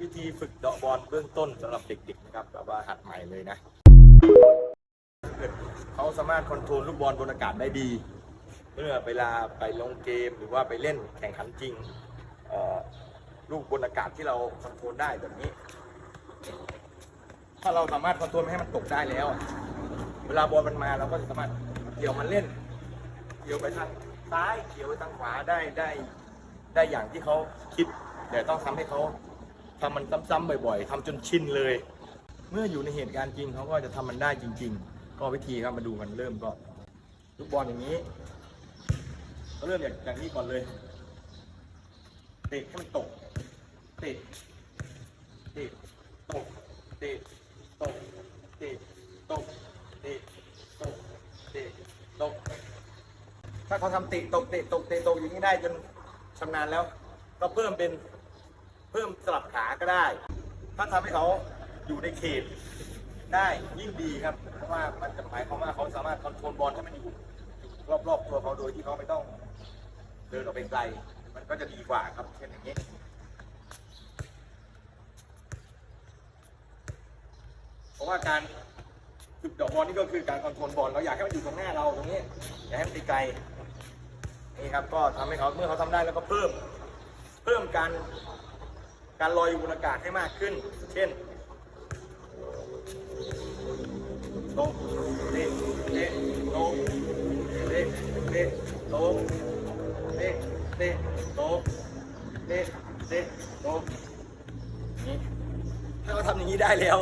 วิธีฝึกเดาะบอลเบื้องต้นสำหรับเด็กๆนะครับแบบว่าหัดใหม่เลยนะเขาสามารถคอนโทรลลูกบอลบนอากาศได้ดี เมื่อเวลาไปลงเกมหรือว่าไปเล่นแข่งขันจริงลูกบนอากาศที่เราคอนโทรลได้แบบนี้ ถ้าเราสามารถคอนโทรลไม่ให้มันตกได้แล้ว เวลาบอลมันมาเราก็จะสามารถเกี่ยวมันเล่น เกี่ยวไปทาง ซ้ายเกี่ยวทางขวาได้ได้ได้อย่างที่เขาคิด แต่ต้องทำให้เขาทำมันซ้ำๆบ่อย ๆทำจนชินเลย เมื่ออยู่ในเหตุการณ์จริงเขาก็จะทำมันได้จริง ๆ ก็วิธีครับมาดูกันเริ่มก็ลูกบอลอย่างนี้ก็เริ่มอย่างอย่างนี้ก่อนเลยเตะให้มันตกเตะเตะตกเตะตกเตะตกเตะตกเตะตก ถ้าเขาทำเตะตกเตะตกเตะตกอย่างนี้ได้จนชำนาญแล้ว ก็เพิ่มเป็นเพิ่มสลับขาก็ได้ ถ้าทำให้เขาอยู่ในเขตได้ยิ่งดีครับ เพราะว่ามันจะหมายความว่าเขาสามารถคอนโทรลบอลให้มันอยู่รอบๆตัวเขาโดยที่เขาไม่ต้องเดินออกไปไกล มันก็จะดีกว่าครับเช่นอย่างนี้เพราะว่าการฝึกดอกบอลนี่ก็คือการคอนโทรลบอลเราอยากให้มันอยู่ตรงหน้าเราตรงนี้ อย่าให้มันไปไกล นี่ครับก็ทำให้เขาเมื่อเขาทำได้แล้วก็เพิ่ม เพิ่มการการลอยอยู่บนอากาศให้มากขึ้น เช่นลงเตะเตะลงเตะเตะลงเตะเตะลงเตะเตะลงนี่ถ้าเราทำอย่างนี้ได้แล้ว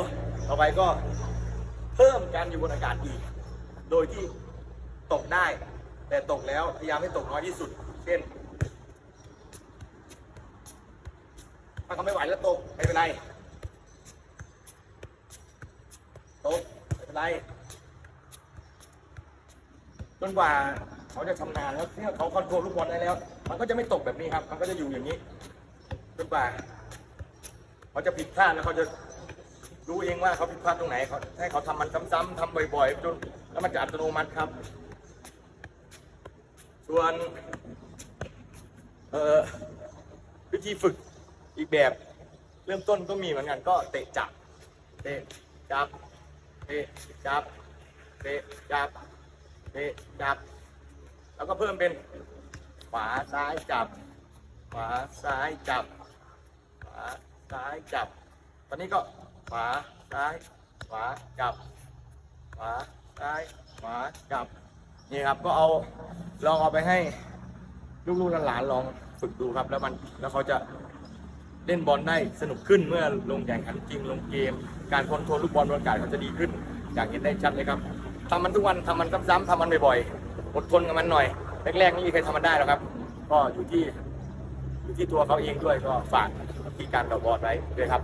ต่อไปก็เพิ่มการอยู่บนอากาศอีก โดยที่ตกได้ แต่ตกแล้วพยายามให้ตกน้อยที่สุด เช่น ถ้าเขาไม่ไหวแล้วตกไม่เป็นไร ตกไม่เป็นไร จนกว่าเขาจะชำนาญแล้วเนี่ยเขาคอนโทรลลูกบอลได้แล้ว มันก็จะไม่ตกแบบนี้ครับ มันก็จะอยู่อย่างนี้จนกว่าเขาจะผิดพลาดแล้วเขาจะรู้เองว่าเขาผิดพลาดตรงไหนเขาให้เขาทำมันซ้ำๆทำบ่อย ๆ จนแล้วมันจะอัตโนมัติครับ ส่วนวิธีฝึกอีกแบบ เริ่มต้นก็มีเหมือนกันก็เตะจับ เตะจับ เตะจับ เตะจับ เตะจับ แล้วก็เพิ่มเป็นขวาซ้ายจับ ขวาซ้ายจับ ขวาซ้ายจับ ตอนนี้ก็ขวาซ้าย ขวาจับ ขวาซ้าย ขวาจับ นี่ครับก็เอา ลองเอาไปให้ลูกๆหลานๆลองฝึกดูครับ แล้วมันแล้วเขาจะเล่นบอลได้สนุกขึ้นเมื่อลงแข่งขันจริงลงเกม การคอนโทรลลูกบอลบนอากาศเขาจะดีขึ้นอยางเห็นได้ชัดเลยครับทำมันทุกวันทำมันซ้ำๆทำมันบ่อยๆอดทนกับมันหน่อยแรกๆไม่มีใครทำมันได้หรอกครับ ก็อยู่ที่อยู่ที่ตัวเขาเองด้วยก็ฝากที่การต่อบอลไว้ด้วยครับ